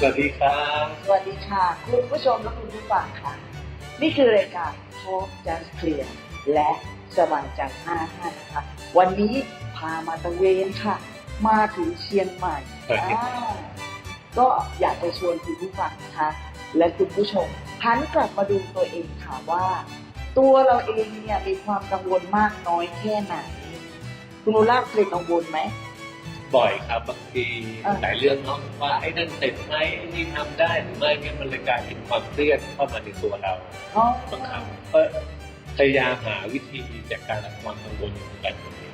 สวัสดีครับ สวัสดีค่ะ คุณผู้ชมและคุณผู้ฟังค่ะ นี่คือรายการ Talk Just Clear และสบายใจ55นะคะวันนี้พามาตะเวนค่ะ มาถึงเชียงใหม่ครับอ่าก็อยากจะชวนคุณผู้ฟังนะคะ และคุณผู้ชมหันกลับมาดูตัวเองค่ะว่า ตัวเราเองเนี่ยมีความกังวลมากน้อยแค่ไหน คุณนุราเคยกังวลไหม บ่อยครับบางทีอ่าหลายเรื่องเนาะว่าไอ้นั่นเสร็จไหมไอ้นี่ทำได้หรือไม่เนี่ยมันเลยกลายเป็นความเครียดเข้ามาในตัวเราอ๋อบางครั้งก็พยายามหาวิธีจัดการกับความกังวลของกันตัวเอง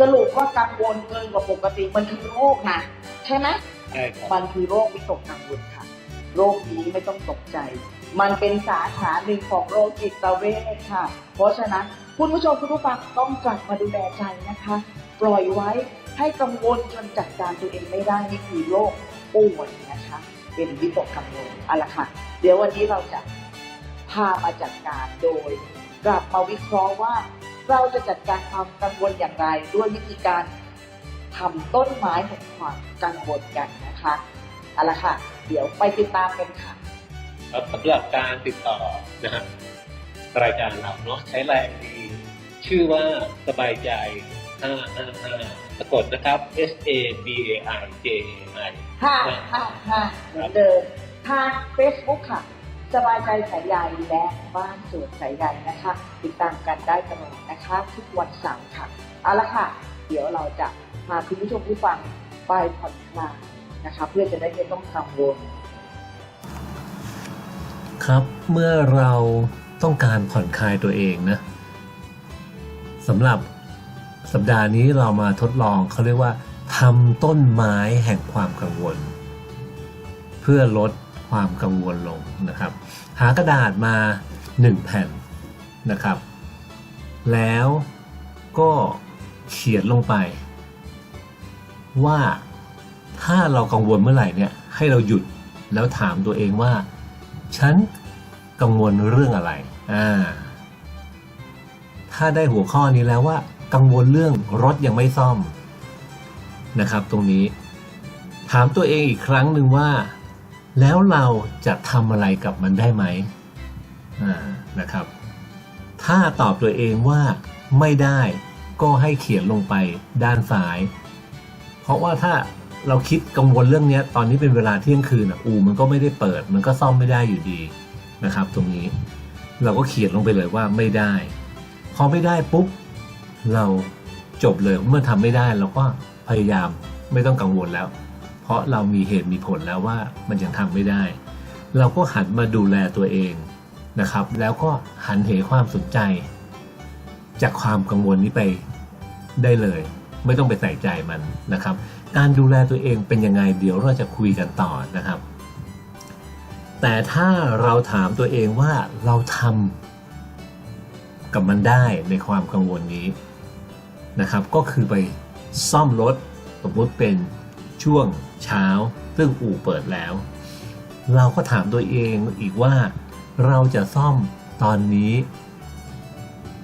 สรุปว่ากังวลเกินกว่าปกติมันคือโรคนะใช่ไหม ใช่ครับ มันคือโรควิตกกังวลค่ะ โรคนี้ไม่ต้องตกใจ มันเป็นสาขาหนึ่งของโรคจิตเวชค่ะ เพราะฉะนั้นคุณผู้ชมคุณผู้ฟังต้องกลับมาดูแลใจนะคะ ปล่อยไว้ ให้กังวลจนจัดการตัวเองไม่ได้นี่คือโรคป่วยนะคะ เป็นวิตกกังวลอาละค่ะ เดี๋ยววันนี้เราจะพามาจัดการโดย กลับมาวิเคราะห์ว่าเราจะจัดการความกังวลอย่างไร ด้วยวิธีการทำต้นไม้แห่งความกังวลกันนะคะเอาละค่ะ เดี๋ยวไปติดตามกันค่ะสำหรับการติดต่อนะฮะรายการเราเนาะใช้ไลน์ดี ชื่อว่าสบายใจ555ะกดนะครับ S A B A I J A I ห้าห้าห้าเหมือนเดิมทาง Facebook ค่ะ สบายใจสายใยและบ้านสวนสายใยนะคะ ติดตามกันได้ตลอดนะคะ ทุกวันเสาร์ค่ะ เอาละค่ะ เดี๋ยวเราจะพาคุณผู้ชมผู้ฟังไปผ่อนคลายนะคะ เพื่อจะได้ไม่ต้องกังวลครับเมื่อเราต้องการผ่อนคลายตัวเองนะสำหรับ สัปดาห์นี้เรามาทดลองเขาเรียกว่าทำต้นไม้แห่งความกังวล เพื่อลดความกังวลลงนะครับ หากระดาษมา 1 แผ่นนะครับ แล้วก็เขียนลงไป ว่าถ้าเรากังวลเมื่อไหร่เนี่ยให้เราหยุดแล้วถามตัวเองว่า ฉันกังวลเรื่องอะไรอ่าถ้าได้หัวข้อนี้แล้วว่า กังวลเรื่องรถยังไม่ซ่อมนะครับตรงนี้ ถามตัวเองอีกครั้งหนึ่งว่า แล้วเราจะทำอะไรกับมันได้ไหมนะครับ ถ้าตอบตัวเองว่าไม่ได้ก็ให้เขียนลงไปด้านซ้าย เพราะว่าถ้าเราคิดกังวลเรื่องนี้ตอนนี้เป็นเวลาเที่ยงคืนอะอูมันก็ไม่ได้เปิด มันก็ซ่อมไม่ได้อยู่ดีนะครับ ตรงนี้ เราก็เขียนลงไปเลยว่าไม่ได้ พอไม่ได้ปุ๊บ เราจบเลยเมื่อทำไม่ได้เราก็พยายามไม่ต้องกังวลแล้ว เพราะเรามีเหตุมีผลแล้วว่ามันยังทำไม่ได้ เราก็หันมาดูแลตัวเองนะครับ แล้วก็หันเหความสนใจ จากความกังวลนี้ไปได้เลย ไม่ต้องไปใส่ใจมันนะครับ การดูแลตัวเองเป็นยังไงเดี๋ยวเราจะคุยกันต่อนะครับ แต่ถ้าเราถามตัวเองว่าเราทำกับมันได้ในความกังวลนี้ นะครับ ก็คือไปซ่อมรถสมมติเป็นช่วงเช้า ซึ่งอู่เปิดแล้ว เราก็ถามตัวเองอีกว่าเราจะซ่อมตอนนี้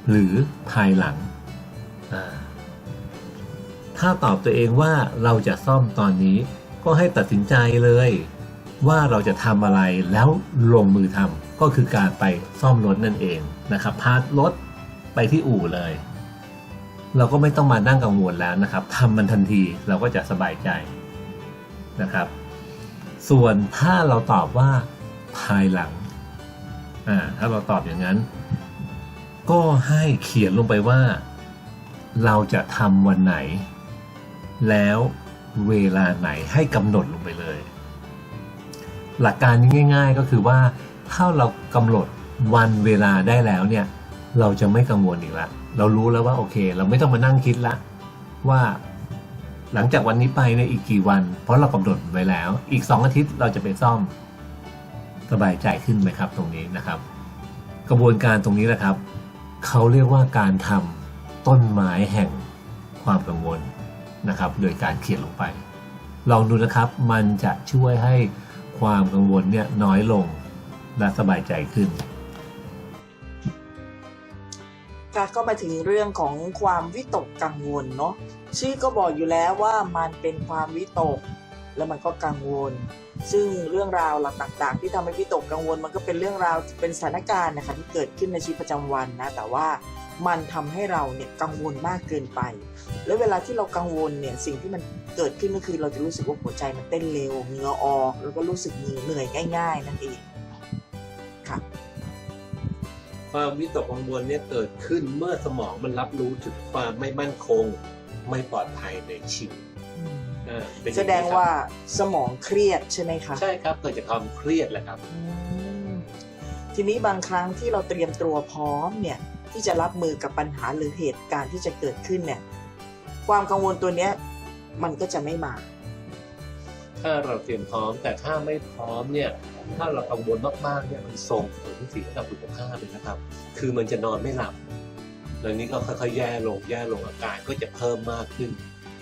หรือภายหลัง ถ้าตอบตัวเองว่าเราจะซ่อมตอนนี้ ก็ให้ตัดสินใจเลย ว่าเราจะทำอะไรแล้วลงมือทำก็คือการไปซ่อมรถนั่นเองนะครับพารถไปที่อู่เลย เราก็ไม่ต้องมานั่งกังวลแล้วนะครับทำมันทันทีเราก็จะสบายใจนะครับ ส่วนถ้าเราตอบว่าภายหลังอ่าถ้าเราตอบอย่างนั้น ก็ให้เขียนลงไปว่า เราจะทำวันไหน แล้วเวลาไหนให้กำหนดลงไปเลย หลักการง่าย ๆก็คือว่าถ้าเรากำหนดวันเวลาได้แล้วเนี่ย เราจะไม่กังวลอีกละเรารู้แล้วว่าโอเค เราไม่ต้องมานั่งคิดละว่าหลังจากวันนี้ไปเนี่ยอีกกี่วัน เพราะเรากำหนดไว้แล้ว อีกสองอาทิตย์เราจะไปซ่อมสบายใจขึ้นไหมครับ ตรงนี้นะครับ กระบวนการตรงนี้แหละครับ เขาเรียกว่าการทำต้นไม้แห่งความกังวลนะครับ โดยการเขียนลงไป ลองดูนะครับ มันจะช่วยให้ความกังวลเนี่ยน้อยลงและสบายใจขึ้น ค่ะก็มาถึงเรื่องของความวิตกกังวลเนาะชื่อก็บอกอยู่แล้วว่ามันเป็นความวิตก แล้วมันก็กังวล ซึ่งเรื่องราวหลักต่าง ๆ ที่ทำให้วิตกกังวล มันก็เป็นเรื่องราวเป็นสถานการณ์นะคะที่เกิดขึ้นในชีวิตประจำวันนะแต่ว่ามันทำให้เราเนี่ยกังวลมากเกินไป แล้วเวลาที่เรากังวลเนี่ยสิ่งที่มันเกิดขึ้นก็คือเราจะรู้สึกว่าหัวใจมันเต้นเร็วเหงื่อออก แล้วก็รู้สึกเหนื่อยง่าย ๆ นั่นเอง ความวิตกกังวลเนี่ยเกิดขึ้นเมื่อสมองมันรับรู้ถึงความไม่มั่นคง ไม่ปลอดภัยในชีวิตอ่าเป็นอย่แสนี้ดงครับว่าสมองเครียดใช่ไหมคะ ใช่ครับเกิดจากความเครียดแหละครับอืมทีนี้บางครั้งที่เราเตรียมตัวพร้อมเนี่ยที่จะรับมือกับปัญหาหรือเหตุการณ์ที่จะเกิดขึ้นเนี่ย ความกังวลตัวเนี้ยมันก็จะไม่มา ถ้าเราเตรียมพร้อม แต่ถ้าไม่พร้อมเนี่ยถ้าเรากังวลมากๆเนี่ยมันส่งผลเสียกับสุขภาพเลยนะครับ คือมันจะนอนไม่หลับแล้วนี้ก็ค่อยๆแย่ลงแย่ลงอาการก็จะเพิ่มมากขึ้น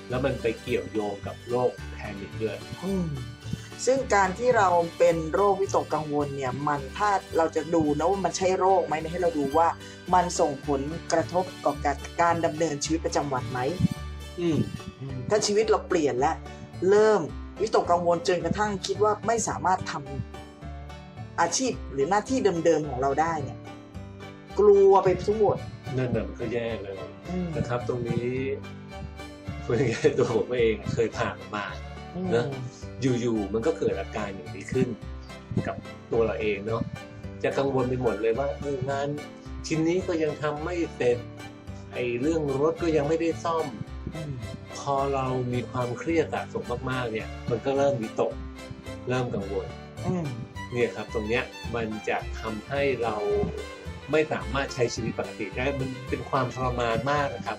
แล้วมันไปเกี่ยวโยงกับโรคแพนิคด้วยอืมซึ่งการที่เราเป็นโรควิตกกังวลเนี่ยมันถ้าเราจะดูนะว่ามันใช่โรคไหมเนี่ยให้เราดูว่ามันส่งผลกระทบกับการการดำเนินชีวิตประจำวันไหมอืมถ้าชีวิตเราเปลี่ยนแล้วเริ่ม วิตกกังวลจนกระทั่งคิดว่าไม่สามารถทำอาชีพหรือหน้าที่เดิมๆของเราได้เนี่ย กลัวไปทั้งหมดนั่นน่ะมันก็แย่เลยอืมนะครับ ตรงนี้พูดง่ายๆตัวผมเองเคยผ่านมาอืมนะอยู่ๆมันก็เกิดอาการอย่างนี้ขึ้น กับตัวเราเองเนาะจะกังวลไปหมดเลยว่าเอองานชิ้นนี้ก็ยังทำไม่เสร็จไอ้เรื่องรถก็ยังไม่ได้ซ่อมอืม พอเรามีความเครียดสะสมมากๆ เนี่ย มันก็เริ่มวิตก เริ่มกังวลอืมเนี่ยครับ ตรงเนี้ยมันจะทำให้เราไม่สามารถใช้ชีวิตปกติได้มันเป็นความทรมานมากนะครับ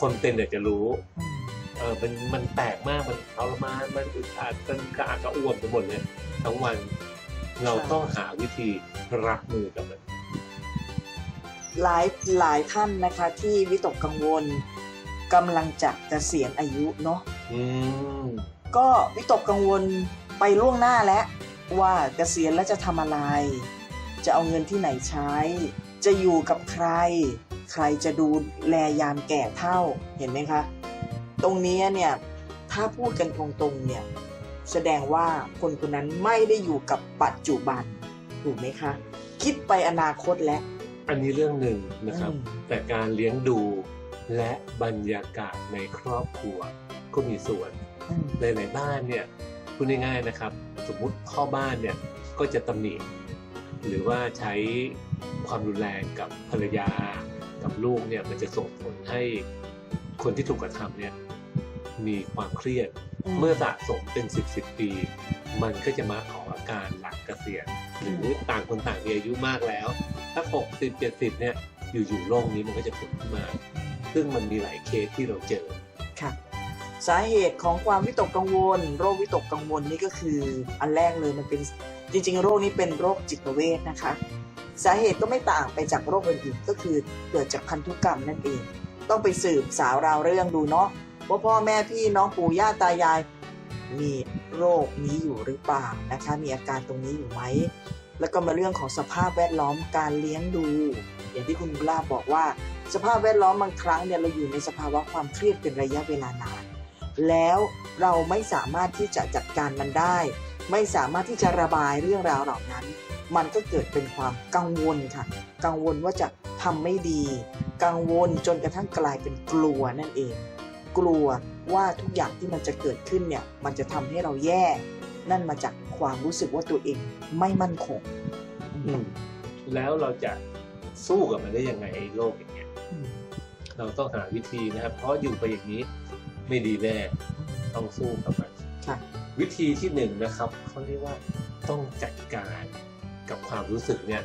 คนเป็นเนี่ยจะรู้อืมเออมันมันแปลกมากมันทรมานมันอึดอัดมันกระอักกระอ่วนไปหมดเลยทั้งวันเราต้องหาวิธีรับมือกับมันหลายหลายท่านนะคะที่วิตกกังวล กำลังจะเกษียณอายุเนาะอืมก็วิตกกังวลไปล่วงหน้าแล้วว่าเกษียณแล้วจะทำอะไร จะเอาเงินที่ไหนใช้ จะอยู่กับใคร ใครจะดูแลยามแก่เท่าเห็นไหมคะ ตรงนี้เนี่ยถ้าพูดกันตรงๆเนี่ยแสดงว่าคนคนนั้นไม่ได้อยู่กับปัจจุบันถูกไหมคะ คิดไปอนาคตแล้ว อันนี้เรื่องหนึ่งนะครับอืมแต่การเลี้ยงดู และบรรยากาศในครอบครัวก็มีส่วนอืมหลายๆบ้านเนี่ยพูดง่ายๆนะครับ สมมุติพ่อบ้านเนี่ยก็จะตำหนิหรือว่าใช้ความรุนแรงกับภรรยากับลูกเนี่ยมันจะส่งผลให้คนที่ถูกกระทำเนี่ยมีความเครียดเมื่อสะสมเป็นสิบสิบปี มันก็จะมาออกอาการหลังเกษียณหรือต่างคนต่างมีอายุมากแล้ว ถ้าหกสิบเจ็ดสิบเนี่ยอยู่ๆโรคนี้มันก็จะผุดขึ้นมา ซึ่งมันมีหลายเคสที่เราเจอ ค่ะ สาเหตุของความวิตกกังวล โรควิตกกังวลนี่ก็คือ อันแรกเลยมันเป็นจริง ๆ โรคนี้เป็นโรคจิตเวชนะคะ สาเหตุก็ไม่ต่างไปจากโรคอื่นๆก็คือเกิดจากพันธุกรรมนั่นเอง ต้องไปสืบสาวราวเรื่องดูเนาะว่าพ่อแม่พี่น้องปู่ย่าตายายมีโรคนี้อยู่หรือเปล่านะคะ มีอาการตรงนี้อยู่ไหม แล้วก็มาเรื่องของสภาพแวดล้อมการเลี้ยงดู อย่างที่คุณบุลาบอกว่า สภาพแวดล้อมบางครั้งเนี่ยเราอยู่ในสภาวะความเครียดเป็นระยะเวลานาน แล้วเราไม่สามารถที่จะจัดการมันได้ ไม่สามารถที่จะระบายเรื่องราวเหล่านั้น มันก็เกิดเป็นความกังวลค่ะ กังวลว่าจะทำไม่ดี กังวลจนกระทั่งกลายเป็นกลัวนั่นเอง กลัวว่าทุกอย่างที่มันจะเกิดขึ้นเนี่ยมันจะทำให้เราแย่ นั่นมาจาก ความรู้สึกว่าตัวเองไม่มั่นคง อืมแล้วเราจะสู้กับมันได้ยังไงไอ้โรคอย่างเงี้ย อืม เราต้องหาวิธีนะครับ เพราะอยู่ไปอย่างนี้ไม่ดีแน่ต้องสู้กับมันค่ะ วิธีที่หนึ่งนะครับเขาเรียกว่าต้องจัดการกับความรู้สึกเนี่ย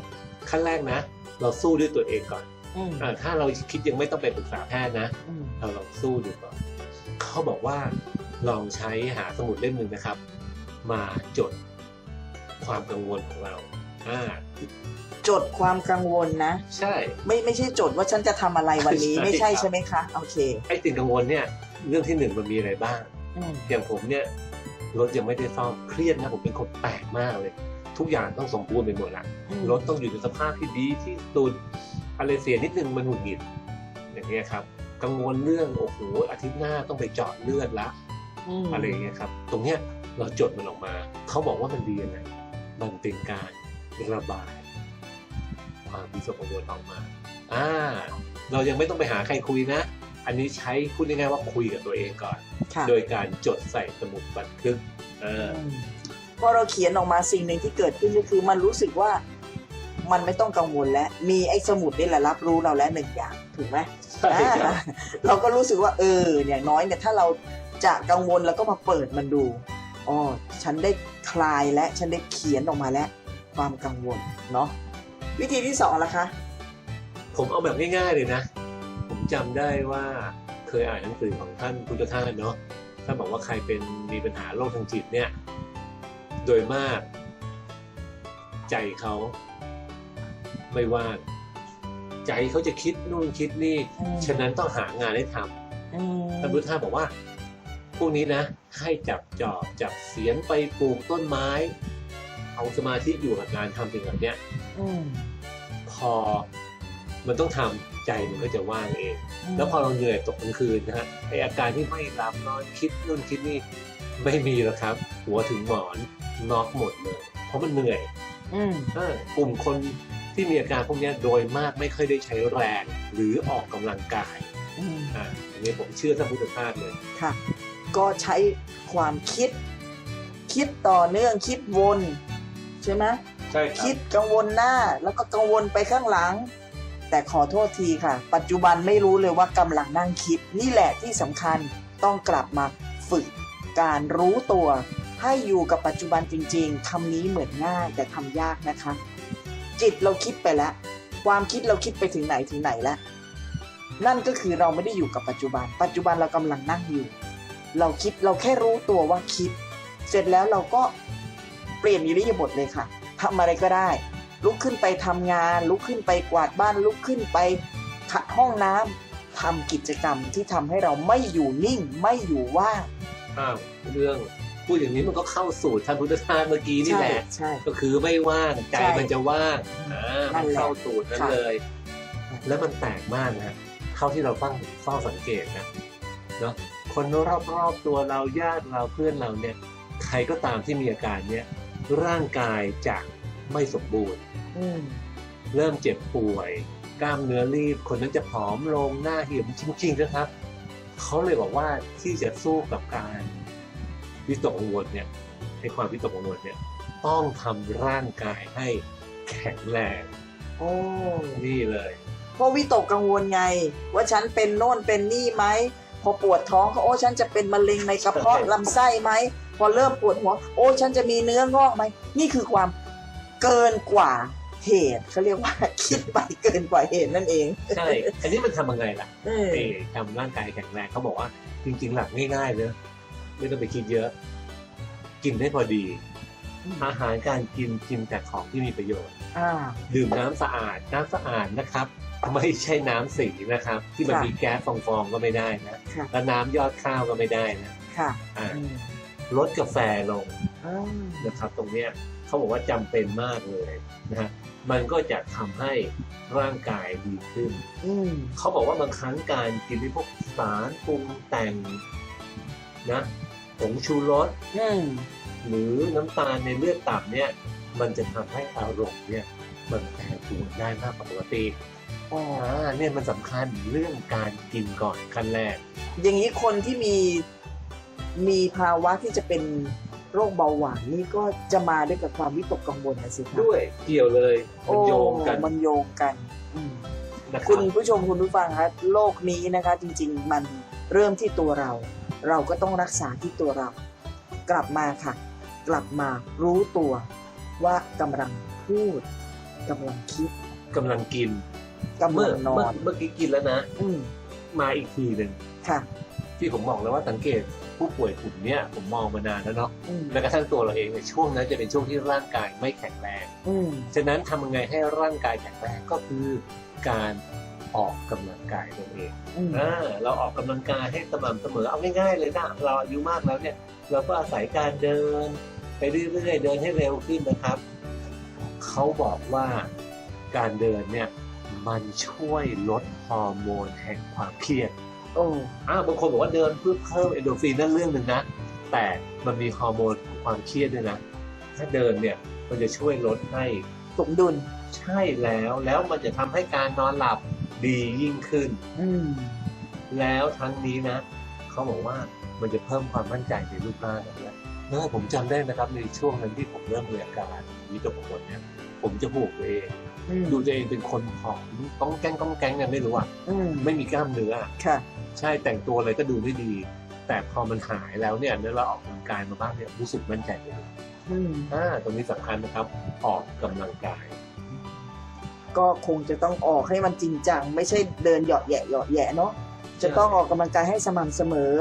ขั้นแรกนะ เราสู้ด้วยตัวเองก่อนอืมอาถ้าเราคิดยังไม่ต้องไปปรึกษาแพทย์นะ อืมเราลองสู้ดูก่อนเขาบอกว่าลองใช้หาสมุดเล่มหนึ่งนะครับ มาจดความกังวลของเราอ่าจดความกังวลนะ ใช่ ไม่ไม่ใช่จดว่าฉันจะทำอะไรวันนี้ใช่ไม่ใช่ครับใช่ไหมคะโอเคไอ้สิ่งกังวลเนี่ยเรื่องที่หนึ่งมันมีอะไรบ้างอืมอย่างผมเนี่ยรถยังไม่ได้ซ่อมเครียดนะผมเป็นคนแปลกมากเลย ทุกอย่างต้องสมบูรณ์ไปหมดละอืมรถต้องอยู่ในสภาพที่ดีที่สุดอะไรเสียนิดนึงมันหงุดหงิดอย่างเงี้ยครับ กังวลเรื่องโอ้โหอาทิตย์หน้าต้องไปเจาะเลือดละมอะไรอย่างเงี้ยครับ ตรงเนี้ย เราจดมันออกมา เขาบอกว่ามันดียังไงมันเป็นการระบายความวิตกกังวลออกมา อ่า เรายังไม่ต้องไปหาใครคุยนะ อันนี้ใช้พูดง่ายๆว่าคุยกับตัวเองก่อนค่ะโดยการจดใส่สมุดบันทึกเอออืมพอเราเขียนออกมาสิ่งหนึ่งที่เกิดขึ้นก็คือมันรู้สึกว่ามันไม่ต้องกังวลแล้ว มีไอ้สมุดนี่แหละรับรู้เราแล้วหนึ่งอย่างถูกไหมใช่ครับอ่าเราก็รู้สึกว่าเอออย่างน้อยเนี่ยถ้าเราจะกังวลแล้วก็มาเปิดมันดู อ๋อฉันได้คลายและฉันได้เขียนออกมาแล้ว ความกังวลเนาะวิธีที่สองล่ะคะ ผมเอาแบบง่ายๆเลยนะ ผมจำได้ว่าเคยอ่านหนังสือของท่านพุทธทาสเนาะท่านบอกว่าใครเป็นมีปัญหาโรคทางจิตเนี่ย โดยมาก ใจเขาไม่ว่างใจเขาจะคิดนู่นคิดนี่อืมฉะนั้นต้องหางานให้ทำอืมท่านพุทธทาสบอกว่าพ วกนี้นะ ให้จับจอบจับเสียนไปปลูกต้นไม้ เอาสมาธิอยู่กับงานทำสิ่งแบบเนี้ยอืมพอมันต้องทำใจมันก็จะว่างเอง แล้วพอเราเหนื่อยตกกลางคืนนะฮะไออาการที่ไม่หลับนอนคิดนู่นคิดนี่ไม่มีแล้วครับ หัวถึงหมอนน็อกหมดเลย เพราะมันเหนื่อยอืมเออกลุ่มคนที่มีอาการพวกเนี้ยโดยมากไม่ค่อยได้ใช้แรงหรือออกกำลังกายอืมอ่าอันนี้ผมเชื่อท่านพุทธทาสเลยค่ะ ก็ใช้ความคิด คิดต่อเนื่องคิดวนใช่ไหมใช่คิดกังวลหน้าแล้วก็กังวลไปข้างหลัง แต่ขอโทษทีค่ะ ปัจจุบันไม่รู้เลยว่ากำลังนั่งคิด นี่แหละที่สำคัญต้องกลับมาฝึกการรู้ตัว ให้อยู่กับปัจจุบันจริง ๆคำนี้เหมือนง่ายแต่ทำยากนะคะ จิตเราคิดไปแล้ว ความคิดเราคิดไปถึงไหนถึงไหนแล้วนั่นก็คือเราไม่ได้อยู่กับปัจจุบัน ปัจจุบันเรากำลังนั่งอยู่ เราคิดเราแค่รู้ตัวว่าคิด เสร็จแล้วเราก็เปลี่ยนอิริยาบถเลยค่ะทำอะไรก็ได้ ลุกขึ้นไปทำงาน ลุกขึ้นไปกวาดบ้านลุกขึ้นไปขัดห้องน้ำทำกิจกรรมที่ทำให้เราไม่อยู่นิ่งไม่อยู่ว่างอ้าวเรื่องพูดอย่างนี้มันก็เข้าสู่ท่านพุทธทาสเมื่อกี้นี่แหละใช่ก็คือไม่ว่างใจใช่มันจะว่างอ่านั่มันนแหละเข้าสูตรนั้นค่ะเลย แล้วมันแปลกมากนะเท่าที่เราฟังเฝ้าสังเกตนะเนาะ คนรอบๆตัวเราญาติเราเพื่อนเราเนี่ยใครก็ตามที่มีอาการเนี้ยร่างกายจะไม่สมบูรณ์อืมเริ่มเจ็บป่วย กล้ามเนื้อรีบ คนนั้นจะผอมลงหน้าเหี่ยวจริงๆนะครับเขาเลยบอกว่าที่จะสู้กับการวิตกกังวลเนี่ยให้ความวิตกกังวลเนี่ย ต้องทำร่างกายให้แข็งแรง โอ้นี่เลย เพราะวิตกกังวลไง ว่าฉันเป็นโน่นเป็นนี่ไหม พอปวดท้องก็โอ้ฉันจะเป็นมะเร็งในกระเพาะใช่ลำไส้ไหมพอเริ่มปวดหัว โอ้ฉันจะมีเนื้องอกไหมนี่คือความเกินกว่าเหตุเขาเรียกว่าคิดไปเกินกว่าเหตุนั่นเองใช่อันนี้มันทำยังไงล่ะเออเออทำร่างกายแข็งแรงเขาบอกว่าจริง ๆ หลักง่ายๆเลยไม่ต้องไปคิดเยอะ กินได้พอดี อาหารการกินกินแต่ของที่มีประโยชน์ อ่า ดื่มน้ำสะอาดน้ำสะอาดนะครับ ไม่ใช่น้ำสีนะครับ ที่มันค่ะ มีแก๊สฟองๆก็ไม่ได้นะค่ะ แล้วน้ำยอดข้าวก็ไม่ได้นะค่ะอ่าอืมลดกาแฟลง อ่านะครับตรงเนี้ยเขาบอกว่าจำเป็นมากเลยนะฮะมันก็จะทำให้ร่างกายดีขึ้น อืม เขาบอกว่าบางครั้งการกินพวกสารปรุงแต่งนะผงชูรสอืม หรือน้ำตาลในเลือดต่ำเนี่ยมันจะทำให้อารมณ์เนี่ยมันแปรปรวนได้มากกว่าปกติอ๋ออ่าเนี่ยมันสำคัญเรื่องการกินก่อนขั้นแรก อย่างนี้คนที่มีมีภาวะที่จะเป็นโรคเบาหวานนี่ก็จะมาด้วยกับความวิตกกังวลนะสิคะด้วยเกี่ยวเลยมันโยงกันโอ้มันโยงกันอืมนะคคุรับณผู้ชมคุณผู้ฟังคะโลกนี้นะคะ จริง ๆ มันเริ่มที่ตัวเรา เราก็ต้องรักษาที่ตัวเรา กลับมาค่ะ กลับมารู้ตัวว่ากำลังพูดกำลังคิดกำลังกินกำเมื่ลัองนอเมื่อนเมื่อกี้กินแล้วนะ อืมมาอีกทีหนึ่งค่ะ ที่ผมบอกแล้วว่าสังเกตผู้ป่วยกลุ่มเนี้ยผมมองมานานแล้วเนาะอืมแม้กระทั่งตัวเราเองในยช่วงนั้นจะเป็นช่วงที่ร่างกายไม่แข็งแรง อืมฉะนั้นทำยังไงให้ร่างกายแข็งแรงก็คือการออกกำลังกายตัวเองอืมอ่าเราออกกำลังกายให้สม่ำเสมอเอาง่ายๆเลยนะเราอายุมากแล้วเนี่ย เราก็อาศัยการเดิน ไปเรื่อยๆเดินให้เร็วขึ้นนะครับ เขาบอกว่าการเดินเนี่ยมันช่วยลดฮอร์โมนแห่งความเครียดโอ้อ้าวบางคนบอกว่าเดินเพื่อเพิ่มเอนโดรฟินนั่นเรื่องหนึ่งนะ แต่มันมีฮอร์โมนของความเครียดด้วยนะ ถ้าเดินเนี่ยมันจะช่วยลดให้สมดุลใช่แล้วแล้วมันจะทำให้การนอนหลับดียิ่งขึ้น อืมแล้วทั้งนี้นะ เขาบอกว่ามันจะเพิ่มความมั่นใจในรูปร่างด้วย เออผมจำได้นะครับในช่วงนั้นที่ผมเริ่มมีอาการวิตกกังวลเนี่ยผมจะผูกตัวเองอืมดูตัวเองเป็นคนผอมต้องแกล้งต้องแกล้งกันไม่รู้อะอืมไม่มีกล้ามเนื้ออะค่ะ ใช่แต่งตัวอะไรก็ดูไม่ดี แต่พอมันหายแล้วเนี่ยเมื่อเราออกกำลังกายมาบ้างเนี่ยรู้สึกมั่นใจเลยอืมอ่าตรงนี้สำคัญนะครับออกกำลังกาย ก็คงจะต้องออกให้มันจริงจัง ไม่ใช่เดินเหยาะแหยะเหยาะแหยะเนาะ จะต้องออกกำลังกายให้สม่ำเสมอ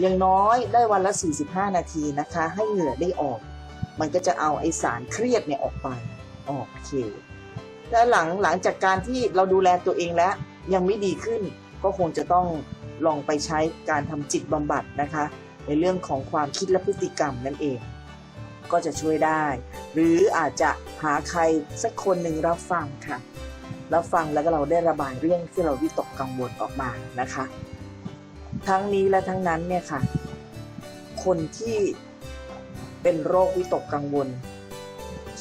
อย่างน้อยได้วันละ 45 นาทีนะคะ ให้เหงื่อได้ออก มันก็จะเอาไอสารเครียดเนี่ยออกไปโอเคแล้วหลังหลังจากการที่เราดูแลตัวเองแล้ว ยังไม่ดีขึ้น ก็คงจะต้องลองไปใช้การทำจิตบำบัดนะคะ ในเรื่องของความคิดและพฤติกรรมนั่นเอง ก็จะช่วยได้ หรืออาจจะหาใครสักคนหนึ่งรับฟังค่ะ รับฟังแล้วก็เราได้ระบายเรื่องที่เราวิตกกังวลออกมานะคะ ทั้งนี้และทั้งนั้นเนี่ยค่ะ คนที่เป็นโรควิตกกังวล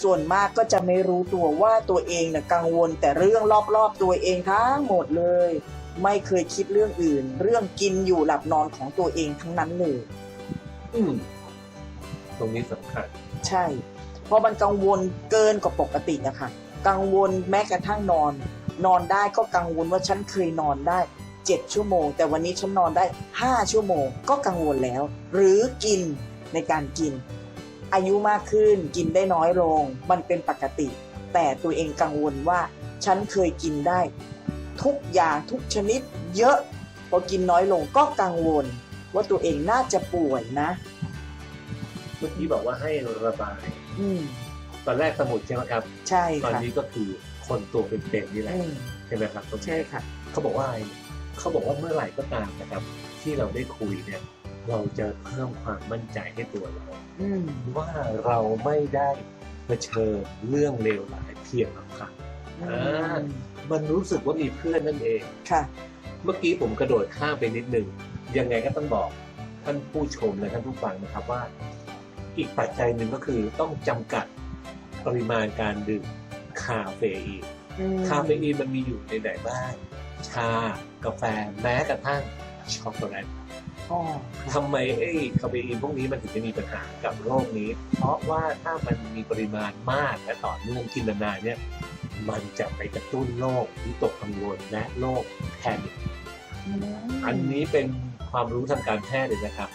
ส่วนมากก็จะไม่รู้ตัวว่าตัวเองนะกังวล แต่เรื่องรอบๆตัวเองทั้งหมดเลย ไม่เคยคิดเรื่องอื่น เรื่องกินอยู่หลับนอนของตัวเองทั้งนั้นเลย อืมตรงนี้สำคัญ ใช่ เพราะมันกังวลเกินกว่าปกติอะค่ะ กังวลแม้กระทั่งนอน นอนได้ก็กังวลว่าฉันเคยนอนได้เจ็ดชั่วโมง แต่วันนี้ฉันนอนได้ห้าชั่วโมง ก็กังวลแล้ว หรือกินในการกิน อายุมากขึ้นกินได้น้อยลง มันเป็นปกติ แต่ตัวเองกังวลว่า ฉันเคยกินได้ ทุกอย่างทุกชนิด เยอะพอกินน้อยลงก็กังวล ว่าตัวเองน่าจะป่วยนะ เมื่อกี้บอกว่าให้ระบาย อืม ตอนแรกสมุดใช่ไหมครับ ใช่ตอนค่ะนี้ก็คือคนตัวเป็นๆนี่แหละอืมใช่ไหมครับตรงนี้ใช่ค่ะ เขาบอกว่าอะไรเขาบอกว่าเมื่อไหร่ก็ตามนะครับ ที่เราได้คุยเนี่ย เราจะเพิ่มความมั่นใจให้ตัวเรา อืมว่าเราไม่ได้เผชิญเรื่องเลวร้ายเพียงลำพัง อ่า มันรู้สึกว่ามีเพื่อนนั่นเอง ค่ะ เมื่อกี้ผมกระโดดข้ามไปนิดหนึ่ง ยังไงก็ต้องบอกท่านผู้ชมและท่านผู้ฟังนะครับว่า อีกปัจจัยหนึ่งก็คือต้องจำกัด ปริมาณการดื่มคาเฟอีนคาเฟอีนมันมีอยู่ในไหนบ้างชากาแฟแม้กระทั่งช็อกโกแลตอ๋อทำไมไอ้คาเฟอีนพวกนี้มันถึงจะมีปัญหากับโรคนี้ เพราะว่าถ้ามันมีปริมาณมากและต่อเนื่องกินนานๆเนี่ยมันจะไปกระตุ้นโรควิตกกังวลและโรคแพนิคอันนี้เป็นความรู้ทางการแพทย์เลยนะครับ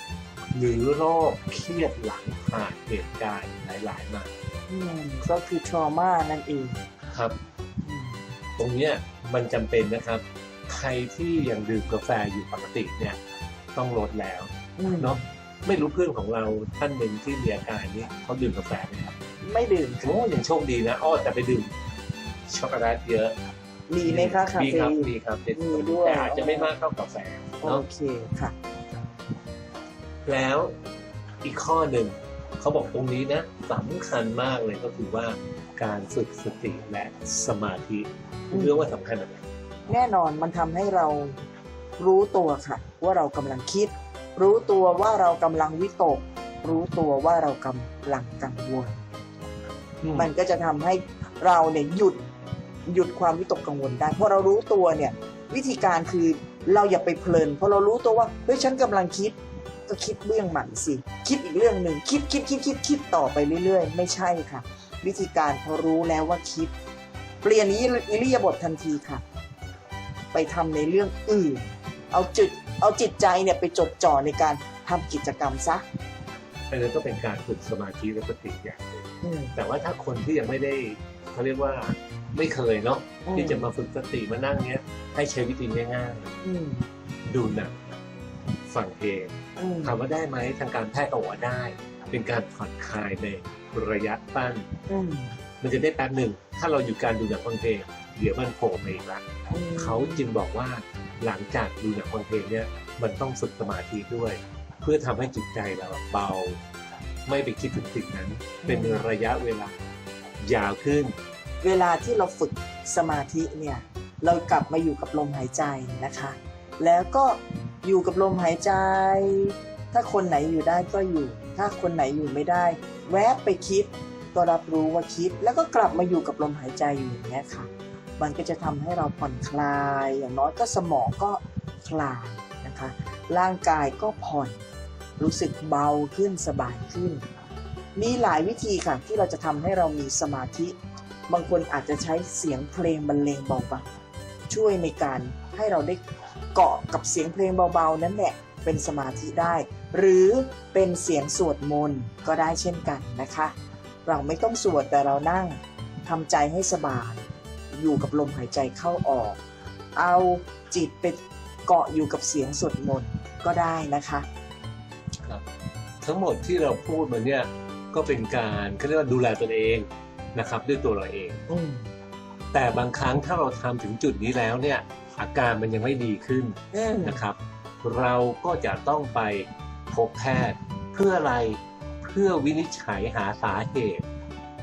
หรือโรคเครียดหลังผ่านเหตุการณ์หลาย ๆ มา อืมก็คือ trauma นั่นเองครับ ตรงเนี้ยมันจำเป็นนะครับ ใครที่ยังดื่มกาแฟอยู่ปกติเนี่ย ต้องลดแล้วอืมเนาะไม่รู้เพื่อนของเราท่านหนึ่งที่มีอาการนี้เขาดื่มกาแฟไหมครับไม่ดื่มโอ้ยังโชคดีนะอ้อแต่ไปดื่มช็อกโกแลตเยอะมีไหมคะคามีเฟครับอีน มีครับมีด้วย แต่อาจจะไม่มากเท่ากาแฟโอเนาะ เคค่ะ แล้วอีกข้อหนึ่งเขาบอกตรงนี้นะ สำคัญมากเลยก็คือว่าการฝึกสติและสมาธิอืมเรื่องว่าสำคัญอะไรแน่นอนมันทำให้เรารู้ตัวค่ะ ว่าเรากำลังคิด รู้ตัวว่าเรากำลังวิตก รู้ตัวว่าเรากำลังกังวลมันก็จะทำให้เราเนี่ยหยุดหยุดความวิตกกังวลได้เพราะเรารู้ตัวเนี่ย วิธีการคือเราอย่าไปเพลินเพราะเรารู้ตัวว่าเฮ้ยฉันกำลังคิด ก็คิดเรื่องใหม่สิ คิดอีกเรื่องหนึ่งคิดคิดคิดคิดคิดต่อไปเรื่อยๆ ไม่ใช่ค่ะ วิธีการพอรู้แล้วว่าคิด เปลี่ยนอิริยาบถทันทีค่ะ ไปทำในเรื่องอื่น เอาจิตเอาจิตใจเนี่ยไปจดจ่อในการทำกิจกรรมซะอันนั้นก็เป็นการฝึกสมาธิและสติอย่างหนึ่งอืมแต่ว่าถ้าคนที่ยังไม่ได้เขาเรียกว่าไม่เคยเนาะที่จะมาฝึกสติมานั่งเนี้ย ให้ใช้วิธีง่ายอืมๆดูหนัง ฟังเพลงอืมถามว่าได้ไหมทางการแพทย์ก็บอกว่าได้ เป็นการผ่อนคลายในระยะสั้นอืมมันจะได้แป๊บหนึ่งถ้าเราอยู่การดูหนังฟังเพลงเดี๋ยวมันโผล่มาอีกละอืมเขาจึงบอกว่าหลังจากดูหนังฟังเพลงเนี่ยมันต้องฝึกสมาธิด้วย เพื่อทำให้จิตใจเราเบา ไม่ไปคิดถึงสิ่งนั้น เป็นระยะเวลายาวขึ้น เวลาที่เราฝึกสมาธิเนี่ยเรากลับมาอยู่กับลมหายใจนะคะ แล้วก็ อยู่กับลมหายใจ ถ้าคนไหนอยู่ได้ก็อยู่ ถ้าคนไหนอยู่ไม่ได้ แวบไปคิด ก็รับรู้ว่าคิด แล้วก็กลับมาอยู่กับลมหายใจอยู่อย่างนี้ค่ะ มันก็จะทำให้เราผ่อนคลาย อย่างน้อยก็สมองก็คลายนะคะ ร่างกายก็ผ่อน รู้สึกเบาขึ้นสบายขึ้น มีหลายวิธีค่ะที่เราจะทำให้เรามีสมาธิ บางคนอาจจะใช้เสียงเพลงบรรเลงเบาๆช่วยในการให้เราได้ เกาะกับเสียงเพลงเบาๆ นั่นแหละเป็นสมาธิได้ หรือเป็นเสียงสวดมนต์ก็ได้เช่นกันนะคะ เราไม่ต้องสวดแต่เรานั่งทำใจให้สบายอยู่กับลมหายใจเข้าออก เอาจิตไปเกาะอยู่กับเสียงสวดมนต์ก็ได้นะคะครับทั้งหมดที่เราพูดมาเนี่ยก็เป็นการเขาเรียกว่าดูแลตัวเองนะครับ ด้วยตัวเราเองอืมแต่บางครั้งถ้าเราทำถึงจุดนี้แล้วเนี่ย อาการมันยังไม่ดีขึ้นอืมนะครับ เราก็จะต้องไปพบแพทย์เพื่ออะไรเพื่อวินิจฉัยหาสาเหตุ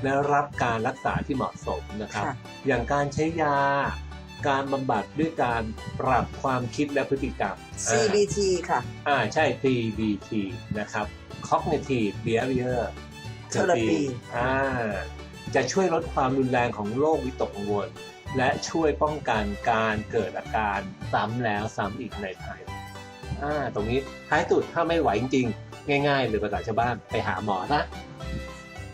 และรับการรักษาที่เหมาะสมนะครับค่ะอย่างการใช้ยาการบำบัดด้วยการปรับความคิดและพฤติกรรมอ่า CBT ค่ะ อ่าใช่ CBT นะครับ Cognitive Behavior Therapy อ่าจะช่วยลดความรุนแรงของโรควิตกกังวล และช่วยป้องกันการเกิดอาการซ้ำแล้วซ้ำอีกในภายหลังตรงนี้ท้ายสุดถ้าไม่ไหวจริงๆง่าย ๆ หรือภาษาชาวบ้านไปหาหมอนะ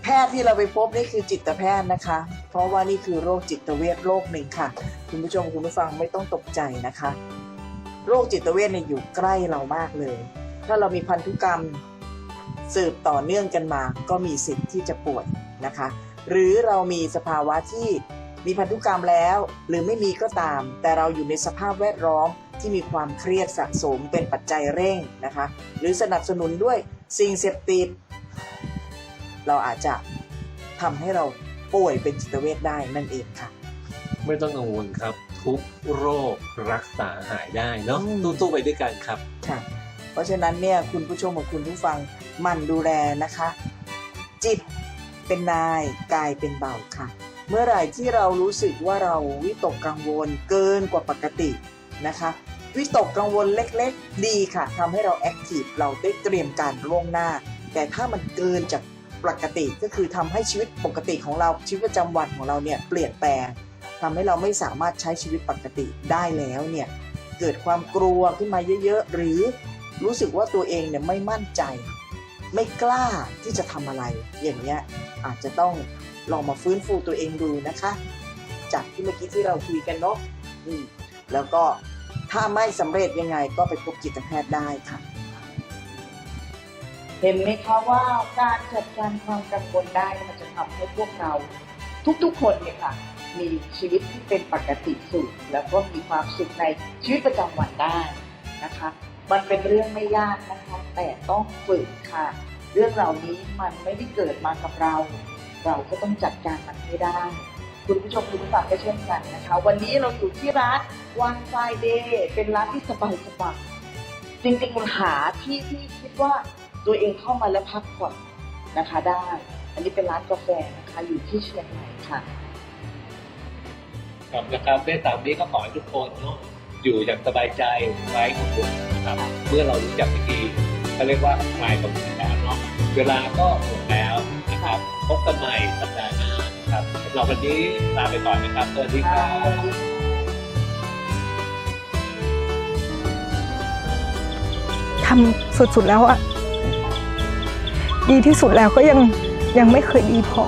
แพทย์ที่เราไปพบนี่คือจิตแพทย์นะคะ เพราะว่านี่คือโรคจิตเวชโรคหนึ่งค่ะ คุณผู้ชมคุณผู้ฟังไม่ต้องตกใจนะคะ โรคจิตเวชเนี่ยอยู่ใกล้เรามากเลย ถ้าเรามีพันธุกรรมสืบต่อเนื่องกันมา ก็มีสิทธิ์ที่จะป่วยนะคะ หรือเรามีสภาวะที่ มีพันธุกรรมแล้ว หรือไม่มีก็ตาม แต่เราอยู่ในสภาพแวดล้อมที่มีความเครียดสะสมเป็นปัจจัยเร่งนะคะ หรือสนับสนุนด้วยสิ่งเสพติด เราอาจจะทำให้เราป่วยเป็นจิตเวชได้นั่นเองค่ะ ไม่ต้องกังวลครับ ทุกโรครักษาหายได้เนาะอืมตู้ๆไปด้วยกันครับค่ะ เพราะฉะนั้นเนี่ยคุณผู้ชมกับคุณผู้ฟังหมั่นดูแลนะคะ จิตเป็นนายกายเป็นเบาค่ะ เมื่อไหร่ที่เรารู้สึกว่าเราวิตกกังวลเกินกว่าปกตินะคะวิตกกังวลเล็กๆ ดีค่ะทำให้เราแอคทีฟเราได้เตรียมการล่วงหน้า แต่ถ้ามันเกินจากปกติก็คือทำให้ชีวิตปกติของเราชีวิตประจำวันของเราเนี่ยเปลี่ยนแปลงทำให้เราไม่สามารถใช้ชีวิตปกติได้แล้วเนี่ยเกิดความกลัวขึ้นมาเยอะๆ หรือรู้สึกว่าตัวเองเนี่ยไม่มั่นใจ ไม่กล้าที่จะทำอะไร อย่างเงี้ยอาจจะต้อง ลองมาฟื้นฟูตัวเองดูนะคะ จากที่เมื่อกี้ที่เราคุยกันเนาะอืมแล้วก็ถ้าไม่สำเร็จยังไงก็ไปพบจิตแพทย์ได้ค่ะ เห็นไหมคะว่าการจัดการความกังวลได้มันจะทำให้พวกเรา ทุกๆคนเนี่ยค่ะมีชีวิตที่เป็นปกติสุขแล้วก็มีความสุขในชีวิตประจำวันได้นะคะ มันเป็นเรื่องไม่ยากนะคะ แต่ต้องฝึกค่ะ เรื่องเหล่านี้มันไม่ได้เกิดมากับเรา เราก็ต้องจัดการมันให้ได้ คุณผู้ชมคุณผู้ฟังก็เช่นกันนะคะ วันนี้เราอยู่ที่ร้านวันไฟเดย์เป็นร้านที่สบายสบายๆจริงๆหาที่ที่คิดว่าตัวเองเข้ามาแล้วพักผ่อนนะคะได้ อันนี้เป็นร้านกาแฟนะคะอยู่ที่เชียงใหม่ค่ะครับนะครับในสามนี้ก็ขอให้ทุกคนเนาะอยู่อย่างสบายใจไร้กังวลนะครับเมื่อเรารู้จักวิธีเขาเรียกว่าคลายกังวลแล้วเนาะเวลาก็หมดแล้ว นะครับ พบกันใหม่สัปดาห์หน้านะครับสำหรับวันนี้ลาไปก่อนนะครับ สวัสดีครับทำสุดๆแล้วอะดีที่สุดแล้วก็ยังยังไม่เคยดีพอ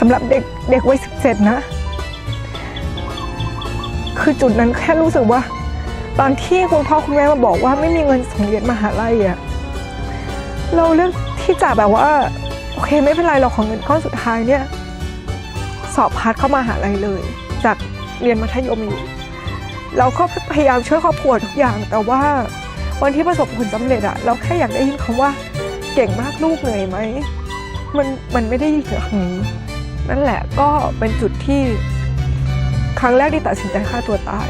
สำหรับเด็กเด็กวัยสิบเจ็ดนะ คือจุดนั้นแค่รู้สึกว่า ตอนที่คุณพ่อคุณแม่มาบอกว่าไม่มีเงินส่งเรียนมหาลัยอะเราเลือก ที่จะแบบว่าโอเคไม่เป็นไรเราของเงินก้อนสุดท้ายเนี่ยสอบพาสเข้ามาหาลัยเลย จากเรียนมัธยมอยู่เราก็พยายามช่วยครอบครัวทุกอย่าง แต่ว่าวันที่ประสบผลสำเร็จอะเราแค่อยากได้ยินคำว่าเก่งมากลูกเหนื่อยไหมมันมันไม่ได้ยินคำนี้นั่นแหละก็เป็นจุดที่ครั้งแรกที่ตัดสินใจฆ่าตัวตาย